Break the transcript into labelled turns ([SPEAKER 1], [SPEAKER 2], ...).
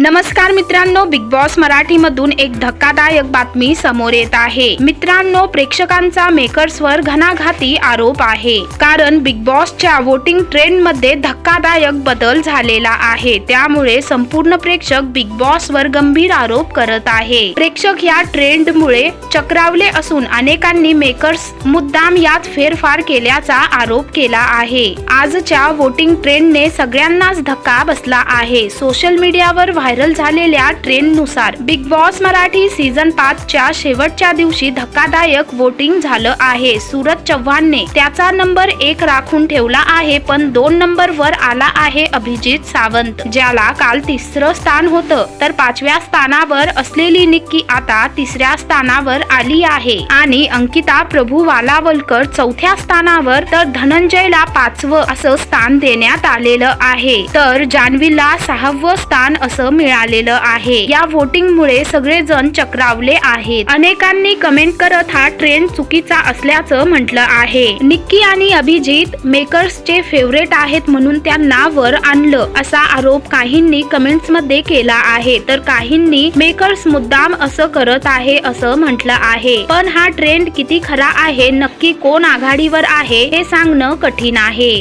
[SPEAKER 1] नमस्कार मित्रांनो big boss मराठीमधून एक धक्कादायक बातमी समोर येत आहे. मित्रांनो प्रेक्षकांचा मेकर्सवर घणाघाती आरोप आहे. कारण बिग बॉसच्या वोटिंग ट्रेंडमध्ये धक्कादायक बदल झालेला आहे. त्यामुळे संपूर्ण प्रेक्षक बिग बॉस वर गंभीर आरोप करत आहे. प्रेक्षक या ट्रेंड मुळे चक्रावले असून अनेकांनी मेकर्स मुद्दाम यात फेरफार केल्याचा आरोप केला आहे. आजच्या वोटिंग ट्रेंडने सगळ्यांनाच धक्का बसला आहे. सोशल मीडियावर व्हायरल झालेल्या ट्रेंडनुसार बिग बॉस मराठी सीझन पाचच्या शेवटच्या दिवशी धक्कादायक वोटिंग झालं आहे. सूरज चव्हाणने त्याचा नंबर एक राखून ठेवला आहे पण दोन नंबर वर आला आहे अभिजित सावंत ज्याला काल तिसरं स्थान होतं. तर पाचव्या स्थानावर असलेली निक्की आता तिसऱ्या स्थानावर आली आहे. आणि अंकिता प्रभू वालावलकर चौथ्या स्थानावर तर धनंजयला पाचवं असं स्थान देण्यात आलेलं आहे. तर जान्हवीला सहावं स्थान असं मिळालेलं आहे. या वोटिंग मुळे सगळेजण चक्रावले आहेत. अनेकांनी कमेंट करत हा ट्रेंड चुकीचा असल्याचं म्हटलं आहे. निक्की आणि अभिजित मेकर्सचे फेवरेट आहेत म्हणून त्यांना वर आणलं असा आरोप काहींनी कमेंट्समध्ये केला आहे. तर काहींनी मेकर्स मुद्दाम असं करत आहे असं म्हटलं आहे. पण हा ट्रेंड किती खरा आहे नक्की कोण आघाडीवर आहे हे सांगणं कठीण आहे.